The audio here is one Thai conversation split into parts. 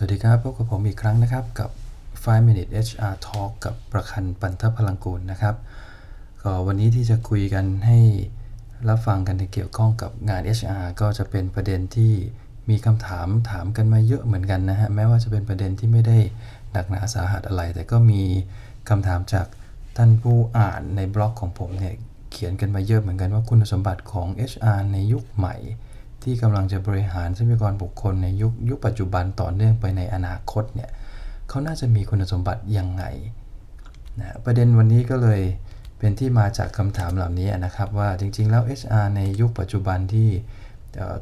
สวัสดีครับ พบกับผมอีกครั้งนะครับ กับ 5 minute HR talk กับประคันปันทพลังกูลนะครับ ก็วันนี้ที่จะคุยกันให้รับฟังกันในเกี่ยวข้องกับงาน HR ก็จะเป็นประเด็นที่มีคำถามถามกันมาเยอะเหมือนกันนะฮะ แม้ว่าจะเป็นประเด็นที่ไม่ได้หนักหนาสาหัสอะไร แต่ก็มีคำถามจากท่านผู้อ่านในบล็อกของผมเนี่ยเขียนกันมาเยอะเหมือนกันว่าคุณสมบัติของ HR ในยุคใหม่ ที่กำลังจะบริหารทรัพยากรบุคคลในยุคยุคปัจจุบันต่อเนื่องไปในอนาคตเนี่ยเขาน่าจะมีคุณสมบัติยังไงนะประเด็นวันนี้ก็เลยเป็นที่มาจากคำถามเหล่านี้นะครับว่าจริงๆ แล้ว HR ในยุคปัจจุบันที่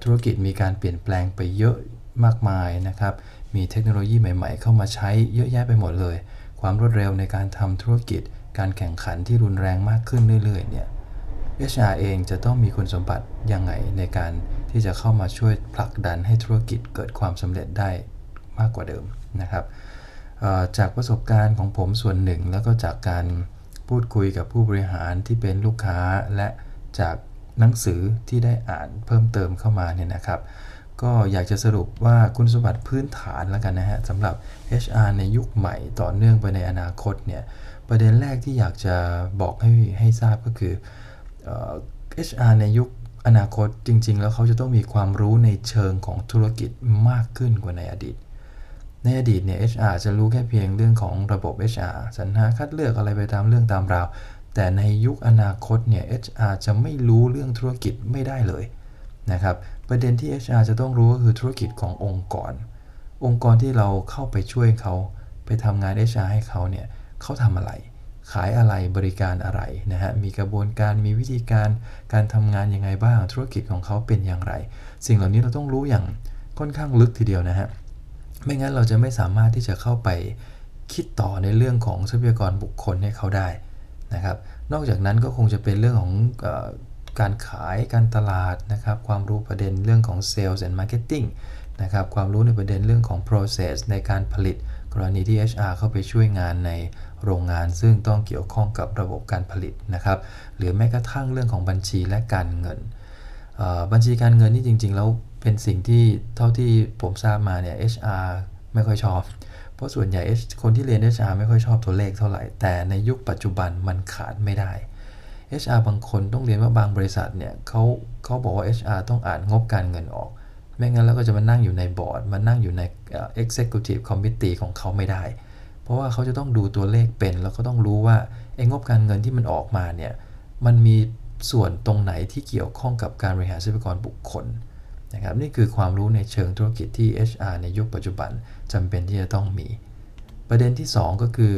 ธุรกิจมีการเปลี่ยนแปลงไปเยอะมากมายนะครับ มีเทคโนโลยีใหม่ ๆ เข้ามาใช้เยอะแยะไปหมดเลย ความรวดเร็วในการทำธุรกิจ การแข่งขันที่รุนแรงมากขึ้นเรื่อยๆเนี่ย HR เองจะต้องมีคุณสมบัติยังไงในการ ที่จะเข้ามาช่วยผลักดันให้ธุรกิจเกิดความสำเร็จได้มากกว่าเดิมนะครับจากประสบการณ์ของผมส่วนหนึ่ง แล้วก็จากการพูดคุยกับผู้บริหารที่เป็นลูกค้าและจากหนังสือที่ได้อ่านเพิ่มเติมเข้ามาเนี่ยนะครับ ก็อยากจะสรุปว่าคุณสมบัติพื้นฐานแล้วกันนะฮะสำหรับ HR ในยุคใหม่ต่อเนื่องไปในอนาคตเนี่ยประเด็นแรกที่อยากจะบอกให้ให้ทราบก็คือ HR ในยุค อนาคตจริง ๆ แล้วเขาจะต้องมีความรู้ในเชิงของธุรกิจมากขึ้นกว่าในอดีต ในอดีตเนี่ย HR จะรู้แค่เพียงเรื่องของระบบ HR สรรหาคัดเลือกอะไรไปตามเรื่องตามราว แต่ในยุคอนาคตเนี่ย HR จะไม่รู้เรื่องธุรกิจไม่ได้เลยนะครับประเด็นที่ HR จะต้องรู้ก็คือธุรกิจขององค์กร องค์กรที่เราเข้าไปช่วยเขาไปทำงาน HR ให้เขาเนี่ยเขาทำอะไร ขายอะไรบริการอะไรนะฮะมีกระบวนการมีวิธีการการทำงานยังไงบ้างธุรกิจของเขาเป็นอย่างไร สิ่งเหล่านี้เราต้องรู้อย่างค่อนข้างลึกทีเดียวนะฮะไม่งั้นเราจะไม่สามารถที่จะเข้าไปคิดต่อในเรื่องของทรัพยากรบุคคลให้เขาได้นะครับนอกจากนั้นก็คงจะเป็นเรื่องของอการขายการตลาดนะครับความรู้ประเด็นเรื่องของ Sales and Marketing นะครับความรู้ในประเด็นเรื่องของ process ในการผลิต รณีที่ HR เข้าไปช่วยงานในโรงงาน ซึ่งต้องเกี่ยวข้องกับระบบการผลิตนะครับหรือแม้กระทั่งเรื่องของบัญชีและการเงิน บัญชีการเงินนี่จริง ๆ แล้วเป็นสิ่งที่เท่าที่ผมทราบมาเนี่ย HR ไม่ค่อยชอบ เพราะส่วนใหญ่คนที่เรียน HR ไม่ค่อยชอบตัวเลขเท่าไหร่ แต่ในยุคปัจจุบันมันขาดไม่ได้ HR บางคนต้องเรียนว่าบางบริษัทเนี่ยเขาเขาบอกว่า HR ต้องอ่านงบการเงินออก ไม่งั้นแล้วก็จะมานั่งอยู่ในบอร์ด มานั่งอยู่ใน executive committee ของเขาไม่ได้ เพราะว่าเขาจะต้องดูตัวเลขเป็น แล้วก็ต้องรู้ว่าไอ้งบการเงินที่มันออกมาเนี่ย มันมีส่วนตรงไหนที่เกี่ยวข้องกับการบริหารทรัพยากรบุคคลนะครับ นี่คือความรู้ในเชิงธุรกิจที่ HR ในยุคปัจจุบันจำเป็นที่จะต้องมี ประเด็นที่ 2 ก็คือ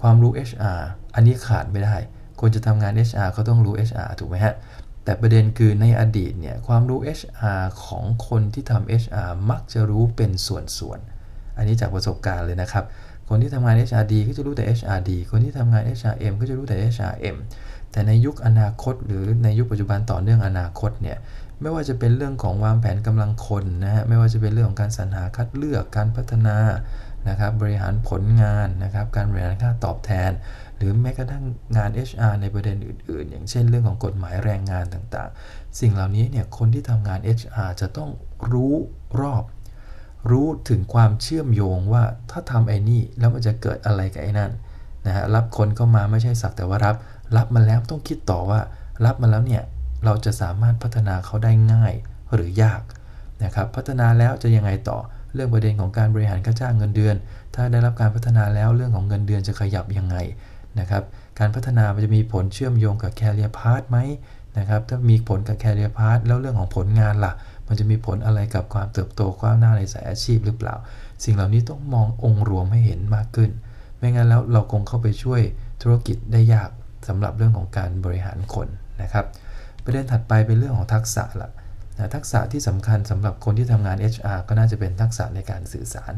ความรู้ HR อันนี้ขาดไม่ได้ คนจะทำงาน HR เขาต้องรู้ HR ถูกไหมฮะ แต่ประเด็นคือในอดีตเนี่ยความรู้ HR ของคนที่ทำ HR มักจะรู้เป็นส่วนๆ อันนี้จากประสบการณ์เลยนะครับ คนที่ทำงาน HRD ก็จะรู้แต่ HRD คนที่ทำงาน HRM ก็จะรู้แต่ HRM แต่ในยุคอนาคต หรือในยุคปัจจุบันต่อเนื่องอนาคตเนี่ยไม่ว่าจะเป็นเรื่องของวางแผนกำลังคนนะฮะไม่ว่าจะเป็นเรื่องของการสรรหาคัดเลือกการพัฒนานะครับบริหารผลงานนะครับการบริหารค่าตอบแทน หรือแม้กระทั่งงาน HR ในประเด็นอื่น ๆ อย่างเช่นเรื่องของกฎหมายแรงงานต่างๆ สิ่งเหล่านี้เนี่ยคนที่ทำงาน HR จะต้องรู้รอบ รู้ถึงความเชื่อมโยงว่าถ้าทำไอ้นี่แล้วมันจะเกิดอะไรกับไอ้นั่นนะฮะรับคนเข้ามาไม่ใช่สักแต่ว่ารับ รับมาแล้วต้องคิดต่อว่า รับมาแล้วเนี่ยเราจะสามารถพัฒนาเขาได้ง่ายหรือยากนะครับพัฒนาแล้วจะยังไงต่อเรื่องประเด็นของการบริหารค่าจ้างเงินเดือน ถ้าได้รับการพัฒนาแล้วเรื่องของเงินเดือนจะขยับยังไง นะครับการพัฒนามันจะมีผลเชื่อมโยงกับแคเอร์พาร์ทไหมนะครับถ้ามีผลกับแคเอร์พาร์ทแล้วเรื่องของผลงานล่ะ มันจะมีผลอะไรกับความเติบโตก้าวหน้าในสายอาชีพหรือเปล่า สิ่งเหล่านี้ต้องมององค์รวมให้เห็นมากขึ้น ไม่งั้นแล้วเราคงเข้าไปช่วยธุรกิจได้ยากสำหรับเรื่องของการบริหารคนนะครับประเด็นถัดไปเป็นเรื่องของทักษะละนะทักษะที่สำคัญสำหรับคนที่ทำงาน HR ก็น่าจะเป็นทักษะในการสื่อสาร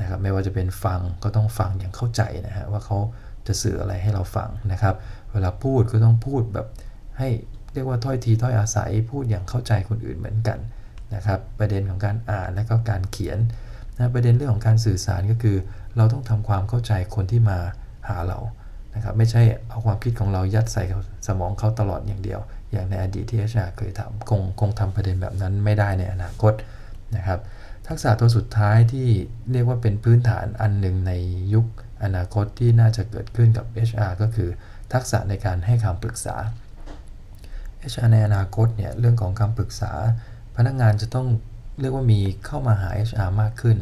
นะครับไม่ว่าจะเป็นฟังก็ต้องฟังอย่างเข้าใจนะฮะว่าเขา จะสื่ออะไรให้เราฟังนะครับ เวลาพูดก็ต้องพูดแบบให้เรียกว่าถ้อยทีถ้อยอาศัยพูดอย่างเข้าใจคนอื่นเหมือนกันนะครับ ประเด็นของการอ่านและก็การเขียนนะประเด็นเรื่องของการสื่อสารก็คือ เราต้องทำความเข้าใจคนที่มาหาเรานะครับ ไม่ใช่เอาความคิดของเรายัดใส่สมองเขาตลอดอย่างเดียว อย่างในอดีตที่อาจารย์เคยทำคงคงทำประเด็นแบบนั้นไม่ได้ในอนาคตนะครับ ทักษะตัวสุดท้ายที่เรียกว่าเป็นพื้นฐานอันหนึ่งในยุค อนาคตที่น่าจะเกิดขึ้นกับ HR ก็คือ ทักษะในการให้คำปรึกษา HR ในอนาคตเนี่ยเรื่องของคำปรึกษา พนักงานจะต้องเรียกว่ามีเข้ามาหา HR มากขึ้น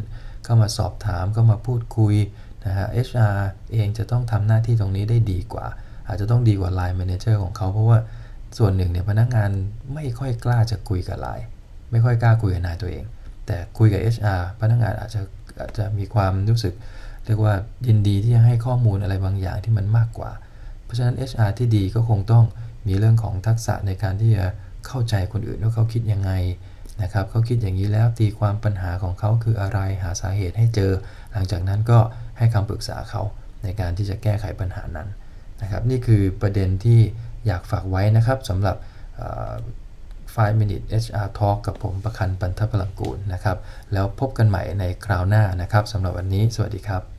เข้ามาสอบถามเข้ามาพูดคุยนะฮะ HR เองจะต้องทำหน้าที่ตรงนี้ได้ดีกว่า อาจจะต้องดีกว่า Line Manager ของเขาเพราะว่าส่วนหนึ่งเนี่ยพนักงานไม่ค่อยกล้าจะคุยกับ Line ไม่ค่อยกล้าคุยกับนายตัวเอง แต่คุยกับ HR พนักงานอาจจะ อาจจะมีความรู้สึก เรียกว่ายินดีที่จะให้ข้อมูลอะไรบางอย่างที่มันมากกว่า เพราะฉะนั้น HR ที่ดีก็คงต้องมีเรื่องของทักษะในการที่จะเข้าใจคนอื่นว่าเขาคิดยังไงนะครับเขาคิดอย่างนี้แล้วตีความปัญหาของเขาคืออะไรหาสาเหตุให้เจอ หลังจากนั้นก็ให้คำปรึกษาเขาในการที่จะแก้ไขปัญหานั้นนะครับ นี่คือประเด็นที่อยากฝากไว้นะครับสำหรับ 5 minute HR talk กับผมประคันปันทพลังกูลนะครับ แล้วพบกันใหม่ในคราวหน้านะครับสำหรับวันนี้ สวัสดีครับ